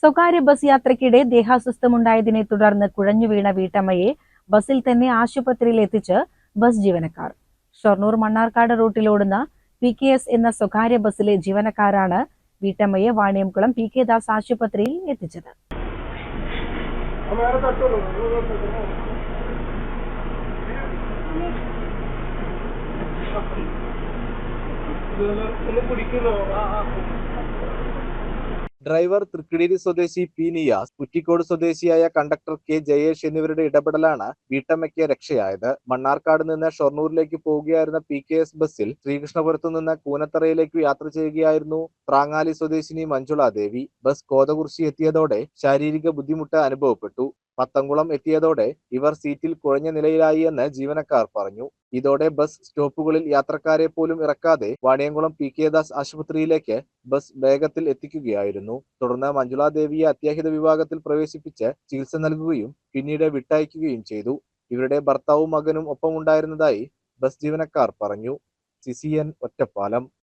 സ്വകാര്യ ബസ് യാത്രയ്ക്കിടെ ദേഹാസ്വസ്ഥമുണ്ടായതിനെ തുടർന്ന് കുഴഞ്ഞു വീണ വീട്ടമ്മയെ ബസ്സിൽ തന്നെ ആശുപത്രിയിൽ എത്തിച്ച് ബസ് ജീവനക്കാർ. ഷൊർണൂർ മണ്ണാർക്കാട് റൂട്ടിലോടുന്ന പി കെ എസ് എന്ന സ്വകാര്യ ബസ്സിലെ ജീവനക്കാരാണ് വീട്ടമ്മയെ വാണിയംകുളം പി കെ ദാസ് ആശുപത്രിയിൽ എത്തിച്ചത്. ഡ്രൈവർ തൃക്കിടിരി സ്വദേശി പി നിയാസ് കുറ്റിക്കോട് സ്വദേശിയായ കണ്ടക്ടർ കെ ജയേഷ് എന്നിവരുടെ ഇടപെടലാണ് വീട്ടമ്മയ്ക്ക് രക്ഷയായത്. മണ്ണാർക്കാട് നിന്ന് ഷൊർണൂരിലേക്ക് പോവുകയായിരുന്ന പി കെ എസ് ബസ്സിൽ ശ്രീകൃഷ്ണപുരത്തു നിന്ന് കൂനത്തറയിലേക്ക് യാത്ര ചെയ്യുകയായിരുന്നു പ്രാങ്ങാലി സ്വദേശിനി മഞ്ജുള ദേവി. ബസ് കോതകുറിശി എത്തിയതോടെ ശാരീരിക ബുദ്ധിമുട്ട് അനുഭവപ്പെട്ടു. പത്തംകുളം എത്തിയതോടെ ഇവർ സീറ്റിൽ കുഴഞ്ഞ നിലയിലായി എന്ന് ജീവനക്കാർ പറഞ്ഞു. ഇതോടെ ബസ് സ്റ്റോപ്പുകളിൽ യാത്രക്കാരെ പോലും ഇറക്കാതെ വാണിയംകുളം പി കെ ദാസ് ആശുപത്രിയിലേക്ക് ബസ് വേഗത്തിൽ എത്തിക്കുകയായിരുന്നു. തുടർന്ന് മഞ്ജുള ദേവിയെ അത്യാഹിത വിഭാഗത്തിൽ പ്രവേശിപ്പിച്ച് ചികിത്സ നൽകുകയും പിന്നീട് വിട്ടയക്കുകയും ചെയ്തു. ഇവരുടെ ഭർത്താവും മകനും ഒപ്പമുണ്ടായിരുന്നതായി ബസ് ജീവനക്കാർ പറഞ്ഞു. സിസിയൻ ഒറ്റപ്പാലം.